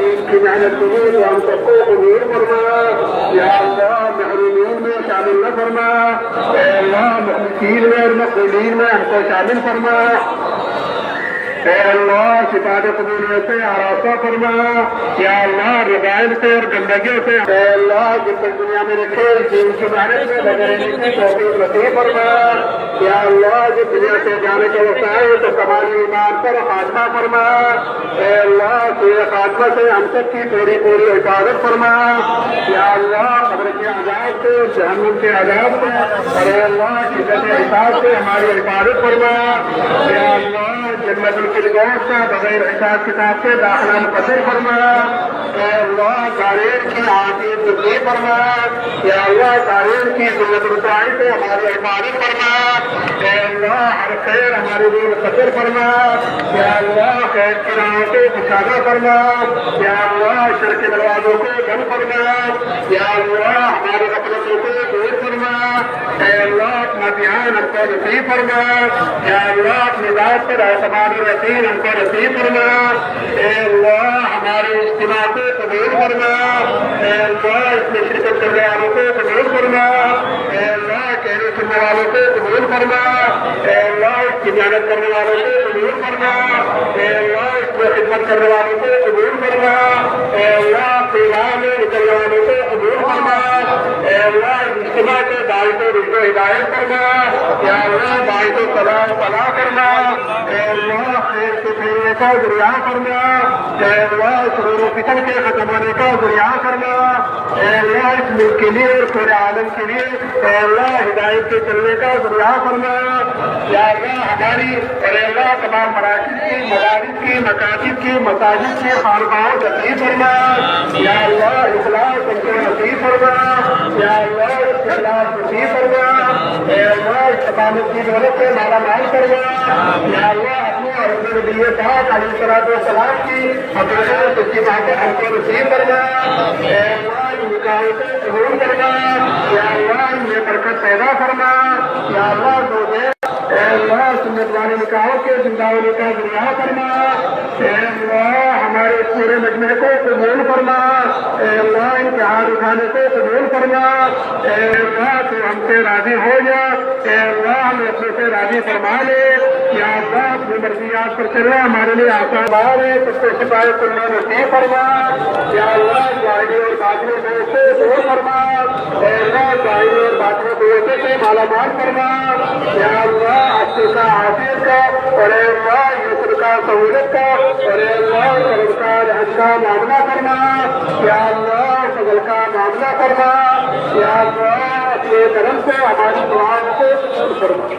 دین کی محنت قبول و ہم سب کو قبول فرما۔ یا اللہ، محرومین میں شامل نہ فرما۔ اے اللہ مخلصین میں اور مقبولین میں ہم کو شامل فرما۔ اے اللہ صفات قبولیت سے آراستہ فرما۔ یا اللہ، رضائل سے اور گندگیوں سے۔ اے اللہ جب تک دنیا میں رکھے دین کی محنت میں لگے رہنے کی توفیق نصیب فرما۔ یا دنیا سے جانے کے وقت آئے تو کمال ایمان پر خاتمہ فرما۔ اے اللہ سوئے خاتمہ سے ہم سب کی پوری پوری حفاظت فرما۔ یا اللہ، قبر کے عذاب سے، جہنم کے عذاب سے، اور اے اللہ، شدت حساب سے ہماری حفاظت فرما۔ یا اللہ، جنت الفردوس سے بغیر حساب کتاب سے داخلہ مقدر فرما۔ اے اللہ، تاریخ کی عافیت نصیب فرما۔ یا اللہ، تاریخ کی ضرورت رسائی سے ہماری حفاظت فرما۔ اے اللہ ہر خیر ہمارے لیے مقدر فرما یا اللہ خیر کی راہوں سے مشاہدہ فرما یا اللہ شر کے دروازوں کو بند فرما یا اللہ ہمارے اپنوں کو دور فرما اے اللہ اپنا دھیان ہم کو نصیب فرما یا اللہ اپنی ذات پر اعتماد رسین ہم کو نصیب فرما اے اللہ ہمارے اجتماع کو قبول فرما اے اللہ اس میں شرکت کرنے والوں کو قبول فرما اے اللہ کہنے سننے والوں کو قبول فرما اے اللہ اس کی محنت کرنے والوں کو قبول فرما اے اللہ اس میں خدمت کرنے والوں کو قبول فرما اے اللہ اپنی راہ میں نکلنے والوں کو قبول فرما اے اللہ اس اجتماع کے داعی کو رشت و ہدایت کرنا، یا اللہ داعی کو سلام پلا کرنا، اے اللہ خیر سے پھیلنے کا ذریعہ کرنا، اے اللہ سرور و فتن کے ختم ہونے کا ذریعہ کرنا، اے اللہ اس ملک کے لیے اور پورے عالم کے لیے اے اللہ ہدایت کے چلنے کا ذریعہ کرنا۔ یا اللہ ہماری اے اللہ تمام مراکز کی، مدارس کی، مکاتب کی، مساجد کی خانقاہوں نصیب فرما۔ یا اللہ اخلاص ان کو نصیب فرما۔ یا اللہ اخلاص نصیب فرما، اے اللہ استقامت کی دولت سے مالا مال کروا یا اللہ، اپنے اور اپنے نبی پاک علیہ الصلوۃ والسلام کی حضرت سچی بات ہم کو نصیب کروا اے اللہ، ان نکاحوں سے قبول کروا یا اللہ، ان میں برکت پیدا فرما۔ یا اللہ دو دے اے اللہ، سنت والے نکاحوں کے زندہ ہونے کا ذریعہ فرما۔ اے اللہ ہمارے پورے مجمع کو قبول فرما۔ اے اللہ، ان کے ہاتھ اٹھانے کو قبول فرما۔ اے اللہ، تو ہم سے راضی ہو جا۔ اے اللہ، ہم اپنے سے راضی فرما لے۔ یا اللہ، اپنی مرضیات پر چلے ہمارے لیے آسان بار ہے۔ سب کو شکایت کرنا نصیب فرما۔ یا اللہ ظاہری اور باطنی دوست سے دور فرما۔ اے اللہ ظاہری اور باطنی دوستوں سے مالا مال فرما۔ یا اللہ اچھے کا حافظ کا اور اے اللہ، یسر کا سہولت کا اور اے اللہ کرم کا رحم کا معاملہ کرنا یا اللہ فضل کا معاملہ کرنا یا اللہ اپنے کرم سے ہماری دعا کو قبول فرما